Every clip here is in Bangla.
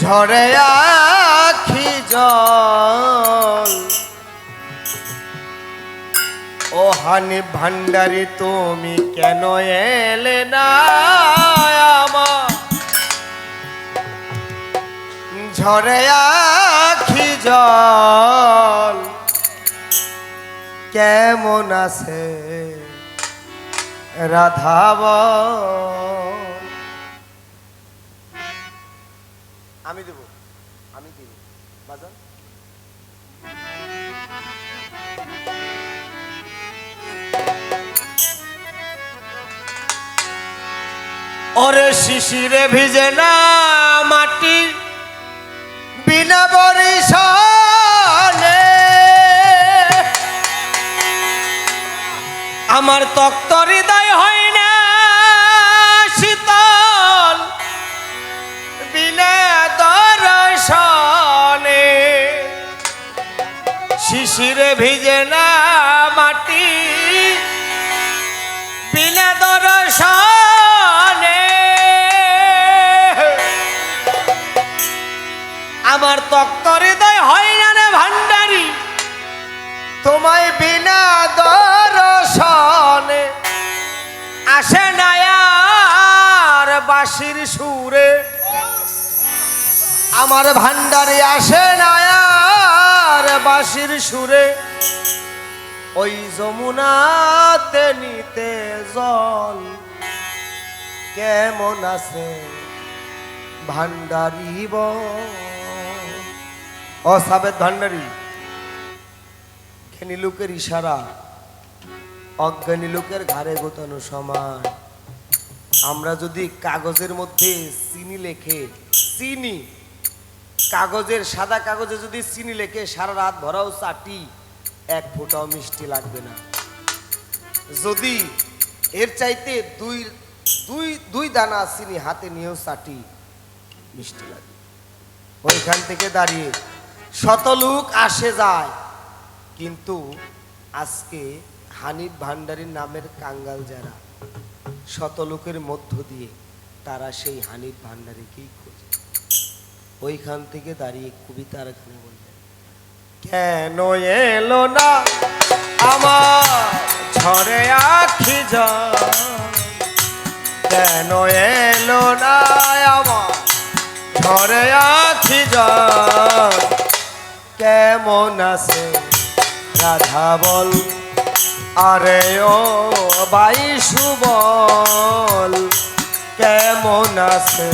ঝরে আখি জল। ও হানি ভান্ডারি, তুমি কেন এলে না আমার? ঝরে আখি জল। কেমন আছে রাধাব আমি দেব। আমি দিব। বাজান? ওরে শিশিরে ভিজে না মাটি, বিনা বরিশালে। আমার তক্ত হৃদয় হয় ভিজে না মাটি। বিনা দর্শনে। আমার তক্ত হৃদয় হয় না রে ভান্ডারি। তোমায় বিনা দর্শনে। আসে না আর বাঁশির সুরে। আমার ভান্ডারে আসে না আর বাঁশির সুরে, ওই যমুনাতে নিতে জল। কেমন আছে ভান্ডারি অসাবেদ ভান্ডারি জ্ঞানী লোকের ইশারা, অজ্ঞানী লোকের ঘাড়ে গোতানো সমান। আমরা যদি কাগজের মধ্যে চিনি লেখে, চিনি কাগজের সাদা কাগজে যদি চিনি লেখে, সারা রাত ভরাও চাটি এক ফোঁটাও মিষ্টি লাগবে না। যদি এর চাইতে দুই দুই দুই দানা চিনি হাতে নিয়েও চাটি মিষ্টি লাগে। ওইখান থেকে দাঁড়িয়ে শত লোক আসে যায়, কিন্তু আজকে হানিফ ভান্ডারীর নামের কাঙ্গাল যারা, শত লোকের মধ্য দিয়ে তারা সেই হানিফ ভান্ডারীকেই খোঁজে ওইখান থেকে দাঁড়িয়ে কবিতার গানে বললেন, কেন এলো না আমার ঝরে আখি কেন এলো না আমার ঝরে আখি কেমন আছে রাধা বল? আরে ও বাইশু বল কেমন আছে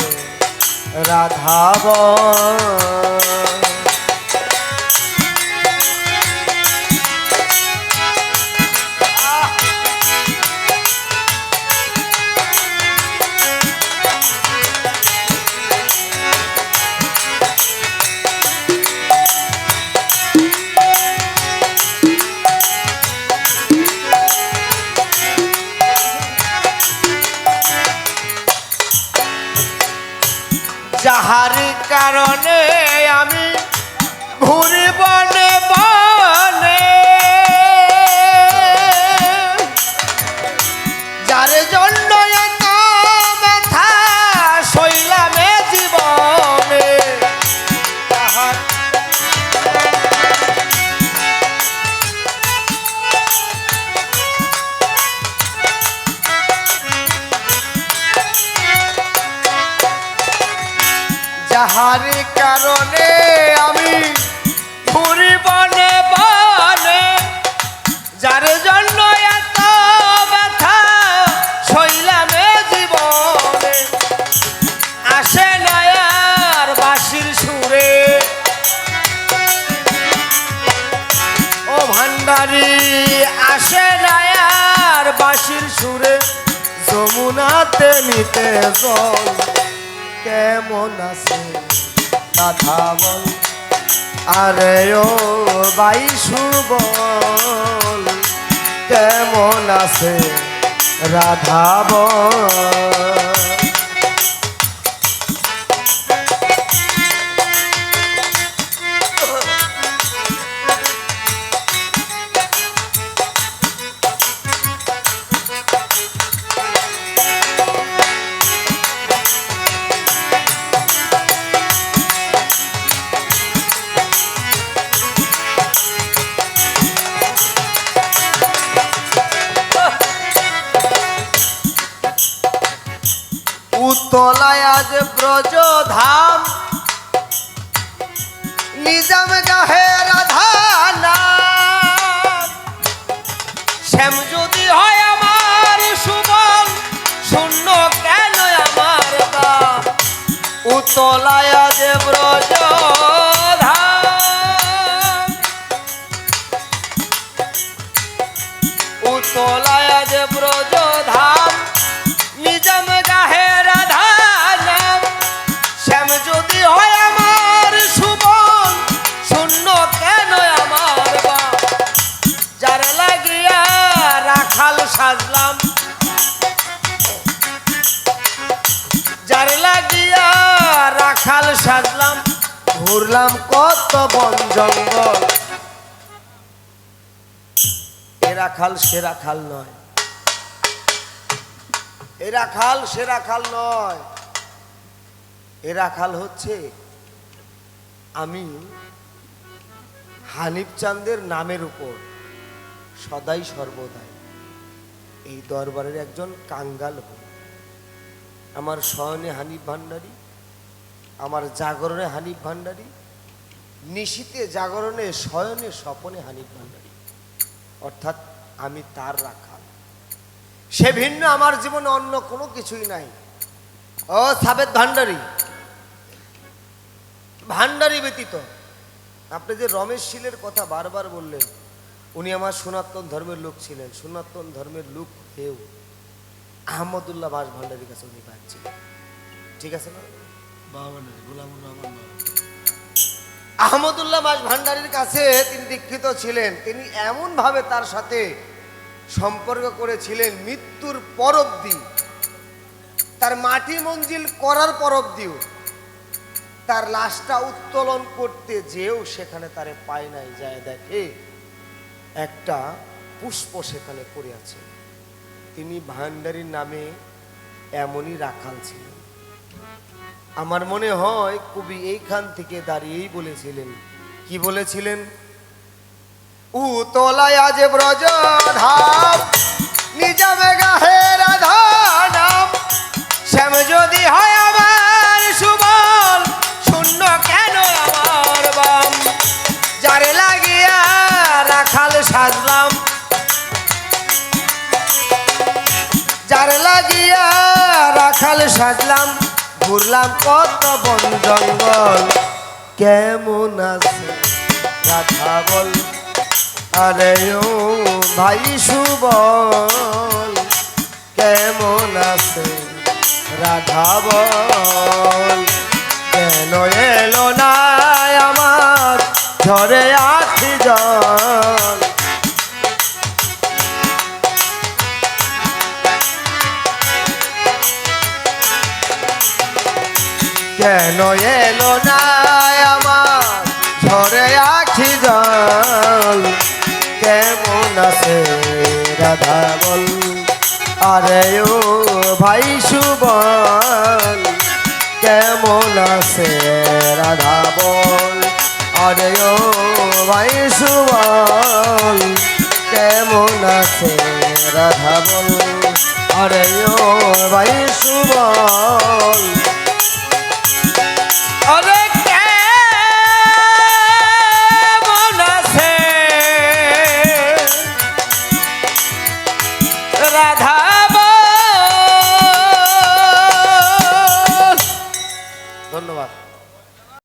রাধা যাহার কারণে আমি ঘুরি ভান্ডারি আসে নয়ার বাঁশির সুরে, যমুনাতে নিতে জল। কেমন আছে কথা বল? আরে ও বাইশু বল কেমন আছে রাধা বল? উতলায় আজ ব্রজ ধাম নিজাম গাহে রাধা। শ্যাম যদি হয় আমার সুবল শূন্য কেন আমার দাম? উতলায় আজ ব্রজ ধাম উতলায় জঙ্গল। এ রাখাল সে রাখাল নয়। এরা খাল, সেরা খাল নয়। এরা খাল হচ্ছে আমি হানিফ চান্দের নামের উপর সদাই সর্বদাই এই দরবারের একজন কাঙ্গাল হই। আমার শয়নে হানিফ ভান্ডারী আমার জাগরণে হানিফ ভান্ডারী নিশীতে জাগরণে, শয়নে, স্বপনে হানিফ ভান্ডারী। অর্থাৎ আমি তার রাখাল। সে ভিন্ন, আমার জীবনে অন্য কোনো কিছুই নাই। ও সাবেদ ভান্ডারী ভান্ডারী ব্যতীত, আপনি যে রমেশ শীলের কথা বারবার বললেন, উনি আমার সনাতন ধর্মের লোক ছিলেন। সনাতন ধর্মের লোক হয়েও আহমদুল্লাহ বাস ভান্ডারীর কাছে উনি পাচ্ছিলেন ঠিক আছে না? আহমদুল্লাহ মাস ভান্ডারীর কাছে তিনি দীক্ষিত ছিলেন। তিনি এমন ভাবে তার সাথে সম্পর্ক করেছিলেন মৃত্যুর পর অবধি তার মাটি মঞ্জিল করার পর অবধিও তার লাশটা উত্তোলন করতে যেও সেখানে তারে পায় নাই। যায় দেখে একটা পুষ্প সেখানে পড়ে আছে। তিনি ভান্ডারীর নামে এমনই রাখাল ছিলেন। আমার মনে হয় কবি এইখান থেকে দাঁড়িয়েই বলেছিলেন। কি বলেছিলেন? উ উতলায় আজ ব্রজ ধাম নিজামে গাহে রাধা নাম শ্যাম যদি হয় আমার সুবল, শূন্য কেন আমার বাম? যারে লাগিয়া রাখাল সাজলাম। যার লাগিয়া রাখাল সাজলাম। ঘুরলাম কত বন জঙ্গল। কেমন আছে? রাধা বল। আরে ও ভাই সুবল, কেমন আছে? রাধা বল। কেন এলো কেন এলো না আমার ঝরে আখি জল। কেমন আছে রাধা বল? আরে ও ভাই সুবল, কেমন আছে রাধা বল? আরে ও ভাই সুবল, কেমন আছে রাধা বল? আরে ও ভাই সুবল